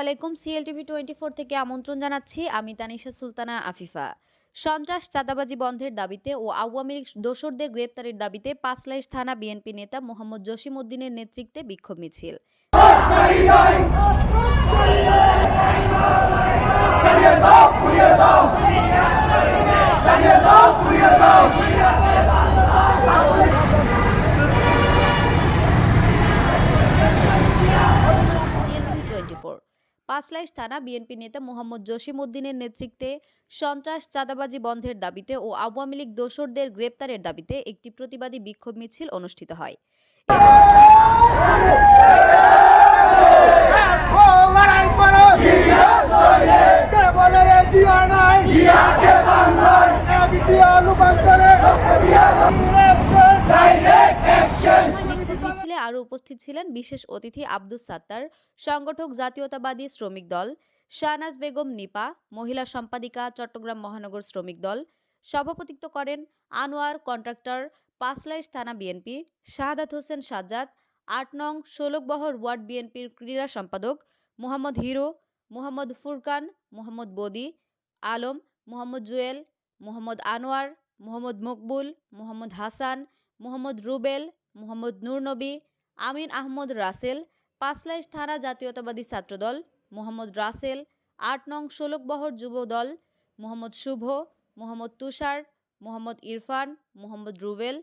আলাইকুম CLTV twenty four থেকে আমন্ত্রণ জানাচ্ছি আমি তানিশা সুলতানা আফিফা সন্ত্রাস চাঁদাবাজি বন্ধের দাবিতে ও আওয়ামী লীগ দোসরদের গ্রেপ্তারের দাবিতে পাঁচলাইশ থানা বিএনপি নেতা মোহাম্মদ জসিম উদ্দিনের নেতৃত্বে বিক্ষোভ মিছিল টোয়েন্টি পাঁচলাইশ থানা বিএনপি নেতা মোহাম্মদ জসিম উদ্দিনের নেতৃত্বে সন্ত্রাস চাঁদাবাজি বন্ধের দাবিতে ও আওয়ামী লীগ দোসরদের গ্রেপ্তারের দাবিতে একটি প্রতিবাদী বিক্ষোভ মিছিল অনুষ্ঠিত হয়। উপস্থিত ছিলেন বিশেষ অতিথি আব্দুস সাত্তার, সংগঠক জাতীয়তাবাদী শ্রমিক দল, শাহনাজ বেগম নিপা, মহিলা সম্পাদিকা চট্টগ্রাম মহানগর শ্রমিক দল, সভাপতিত্ব করেন আনোয়ার কন্ট্রাক্টর পাঁচলাইশ থানা বিএনপি, শাহাদাত হোসেন সাজ্জাদ, আট নং ষোলকবহর ওয়ার্ড বিএনপির ক্রীড়া সম্পাদক মোহাম্মদ হিরো, মোহাম্মদ ফুরকান, মোহাম্মদ বদি, আলম, মোহাম্মদ জুয়েল, মোহাম্মদ আনোয়ার, মোহাম্মদ মকবুল, মোহাম্মদ হাসান, মোহাম্মদ রুবেল, মোহাম্মদ নূরনবী আমিন আহমদ রাসেল, পাঁচলাইশ থানা জাতীয়তাবাদী ছাত্রদল, মোহাম্মদ রাসেল, আট নং ষোলকবহর যুব দল, মোহাম্মদ শুভ, মোহাম্মদ তুষার, মোহাম্মদ ইরফান, মোহাম্মদ রুবেল।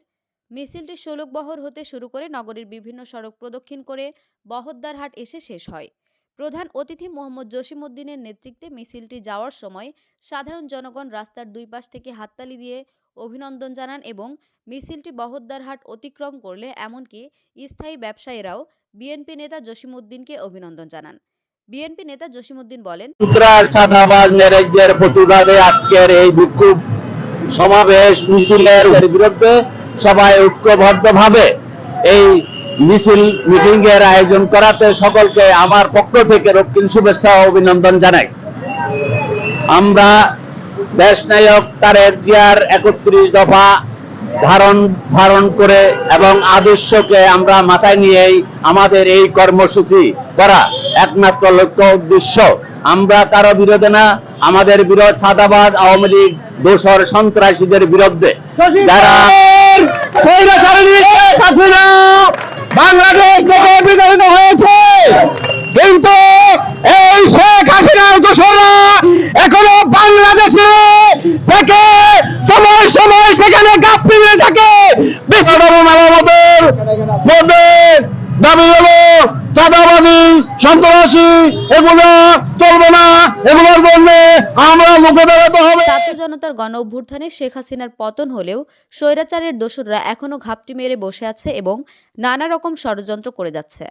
মিছিলটি ষোলকবহর হতে শুরু করে নগরীর বিভিন্ন সড়ক প্রদক্ষিণ করে বহদ্দারহাট এসে শেষ হয়। প্রধান অতিথি মোহাম্মদ জসিম উদ্দিনের নেতৃত্বে মিছিলটি যাওয়ার সময় সাধারণ জনগণ রাস্তার দুই পাশ থেকে হাততালি দিয়ে অভিনন্দন জানান এবং মিছিলটি বহদ্দারহাট অতিক্রম করলে এমনকি স্থায়ী ব্যবসায়ীরাও বিএনপি নেতা জসিমউদ্দিনকে অভিনন্দন জানান। বিএনপি নেতা জসিমউদ্দিন বলেন আজকের এই বিক্ষোভ সমাবেশ মিছিলের বিরুদ্ধে সবাই ঐক্যবদ্ধভাবে এই মিছিল মিটিং এর আয়োজন করাতে সকলকে আমার পক্ষ থেকে রক্ষিণ শুভেচ্ছা ও অভিনন্দন জানাই। আমরা দেশনায়ক তারেক জিয়ার একত্রিশ দফা ধারণ ধারণ করে এবং আদর্শকে আমরা মাথায় নিয়েই আমাদের এই কর্মসূচি করা একমাত্র লক্ষ্য উদ্দেশ্য। আমরা কারও বিরোধে না আমাদের বিরোধ ছাদাবাদ আওয়ামী লীগ দোসর সন্ত্রাসীদের বিরুদ্ধে। যারা বাংলাদেশ থেকে বিতাড়িত হয়েছে কিন্তু এই শেখ হাসিনার দোসররা এখনও বাংলাদেশে থেকে সময় সময় সেখানে গাপ্পি নিয়ে থাকে বিশ্বধর্ম মেলামতের মধ্যে দাবি হলো চাঁদাবাজি জনতার গণ অভ্যুত্থানে শেখ হাসিনার পতন হলেও স্বৈরাচারের এখনও ঘাপটি মেরে বসে আছে এবং নানা রকম ষড়যন্ত্র করে যাচ্ছে।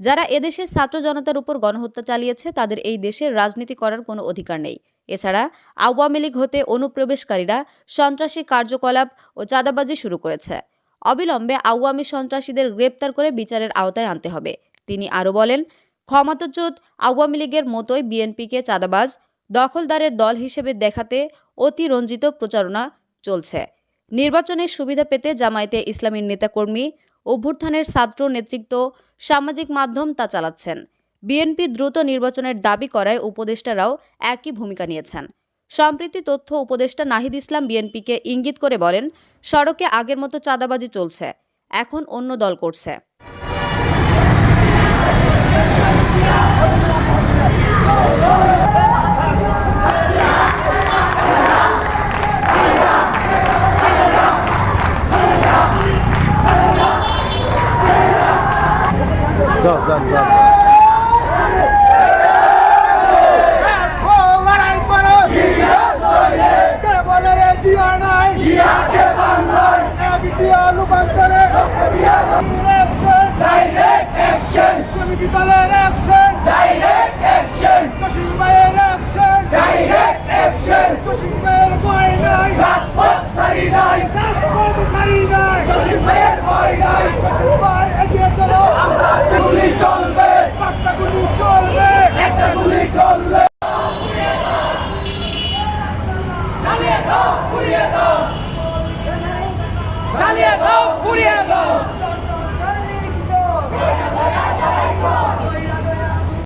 যারা এদেশে ছাত্র জনতার উপর গণহত্যা চালিয়েছে, তাদের এই দেশের রাজনীতি করার কোনো অধিকার নেই। এছাড়া আওয়ামী লীগ হতে অনুপ্রবেশকারীরা সন্ত্রাসী কার্যকলাপ ও চাঁদাবাজি শুরু করেছে। অবিলম্বে আওয়ামী সন্ত্রাসীদের গ্রেপ্তার করে বিচারের আওতায় আনতে হবে। তিনি আরও বলেন ক্ষমতাচ্যুত আওয়ামী লীগের মতোই বিএনপিকে চাঁদাবাজ, দখলদারের দল হিসেবে দেখাতে অতিরঞ্জিত প্রচারণা চলছে। নির্বাচনের সুবিধা পেতে জামায়াতে ইসলামীর নেতাকর্মী, অভ্যুত্থানের ছাত্র নেতৃত্ব, সামাজিক মাধ্যম তা চালাচ্ছেন। বিএনপি দ্রুত নির্বাচনের দাবি করায় উপদেষ্টারাও একই ভূমিকা নিয়েছেন। সম্প্রতি তথ্য উপদেষ্টা নাহিদ ইসলাম বিএনপিকে ইঙ্গিত করে বলেন, সড়কে আগের মতো চাঁদাবাজি চলছে, এখন অন্য দল করছে। ও Simba!